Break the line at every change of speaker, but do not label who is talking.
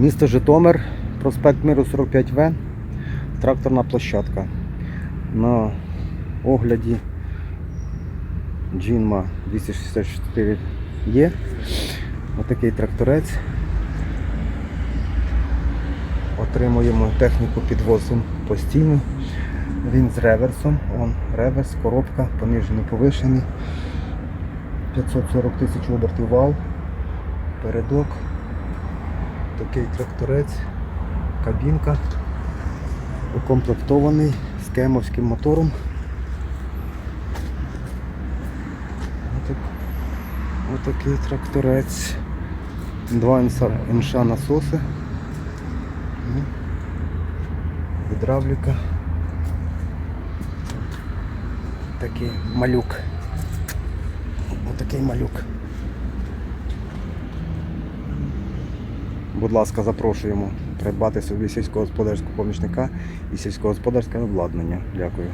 Місто Житомир, проспект Миру 45В, тракторна площадка. На огляді Джинма 264 є. Отакий тракторець. Отримуємо техніку підвозом постійно. Він з реверсом. Он реверс, коробка, понижений, повишений. 540 тисяч обертів вал. Передок. Такий тракторець, кабінка. Укомплектований з кемовським мотором. Отак, отакий тракторець. Два МШ насоси. Ну, Гідравліка. Такий малюк. Отакий малюк. Будь ласка, запрошуємо придбати собі сільськогосподарського помічника і сільськогосподарське обладнання. Дякую.